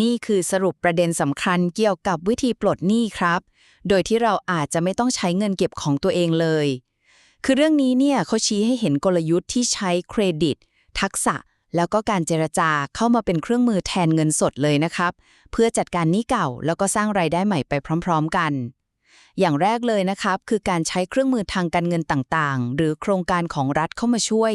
นี่คือสรุปประเด็นสำคัญเกี่ยวกับวิธีปลดหนี้ครับ โดยที่เราอาจจะไม่ต้องใช้เงินเก็บของตัวเองเลย คือเรื่องนี้เนี่ยเขาชี้ให้เห็นกลยุทธ์ที่ใช้เครดิต ทักษะ แล้วก็การเจรจาเข้ามาเป็นเครื่องมือแทนเงินสดเลยนะครับ เพื่อจัดการหนี้เก่า แล้วก็สร้างรายได้ใหม่ไปพร้อม ๆ กัน อย่างแรกเลยนะครับ คือการใช้เครื่องมือทางการเงินต่างๆ หรือโครงการของรัฐเข้ามาช่วย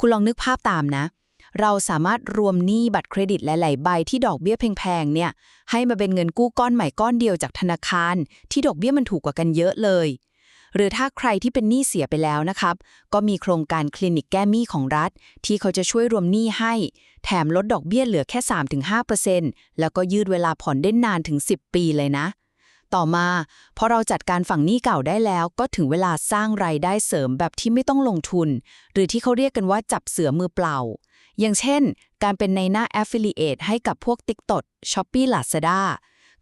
คุณลองนึกภาพตามนะเเราสามารถรวมหนี้บัตรเครดิตหลาย ๆ ใบที่ดอกเบี้ยแพงๆเนี่ยให้มาเป็นเงินกู้ก้อนใหม่ก้อนเดียวจากธนาคาร ที่ดอกเบี้ยมันถูกกว่ากันเยอะเลย หรือถ้าใครที่เป็นหนี้เสียไปแล้วนะครับ ก็มีโครงการคลินิกแก้หนี้ของรัฐ ที่เขาจะช่วยรวมหนี้ให้ แถมลดดอกเบี้ยเหลือแค่ 3-5%แล้วก็ยืดเวลาผ่อนได้นานถึง 10 ปีเลยนะต่อมาพอเราจัดการฝั่งหนี้เก่าได้แล้ว ก็ถึงเวลาสร้างรายได้เสริมแบบที่ไม่ต้องลงทุน หรือที่เขาเรียกกันว่าจับเสือมือเปล่า อย่างเช่น การเป็นในหน้า Affiliate ให้กับพวก TikTok Shopee Lazada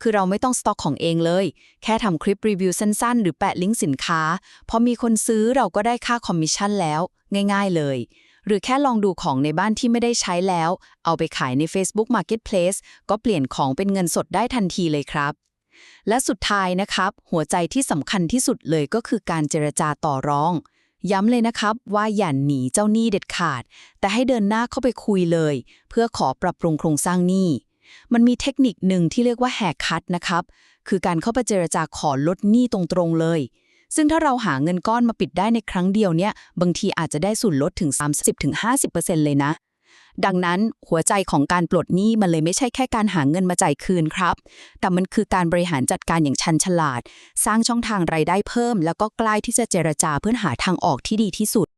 คือเราไม่ต้องสต็อกของเองเลย แค่ทำคลิปรีวิวสั้น ๆ หรือแปะลิงก์สินค้า พอมีคนซื้อเราก็ได้ค่าคอมมิชชั่นแล้ว ง่ายๆเลย หรือแค่ลองดูของในบ้านที่ไม่ได้ใช้แล้ว เอาไปขายใน Facebook Marketplace ก็เปลี่ยนของเป็นเงินสดได้ทันทีเลยครับ และสุดท้ายนะครับ หัวใจที่สำคัญที่สุดเลยก็คือการเจรจาต่อรอง ย้ำเลยนะครับว่าอย่าหนีเจ้าหนี้เด็ดขาด แต่ให้เดินหน้าเข้าไปคุยเลย เพื่อขอปรับปรุงโครงสร้างหนี้ มันมีเทคนิคหนึ่งที่เรียกว่าแหกคัดนะครับ คือการเข้าไปเจรจาขอลดหนี้ตรงๆเลย ซึ่งถ้าเราหาเงินก้อนมาปิดได้ในครั้งเดียวเนี่ย บางทีอาจจะได้ส่วนลดถึง 30-50%เลยนะ ดังนั้นหัวใจของการปลดหนี้มันเลยไม่ใช่แค่การหาเงินมาจ่ายคืนครับ แต่มันคือการบริหารจัดการอย่างชันฉลาด สร้างช่องทางรายได้เพิ่ม แล้วก็กล้าที่จะเจรจาเพื่อหาทางออกที่ดีที่สุด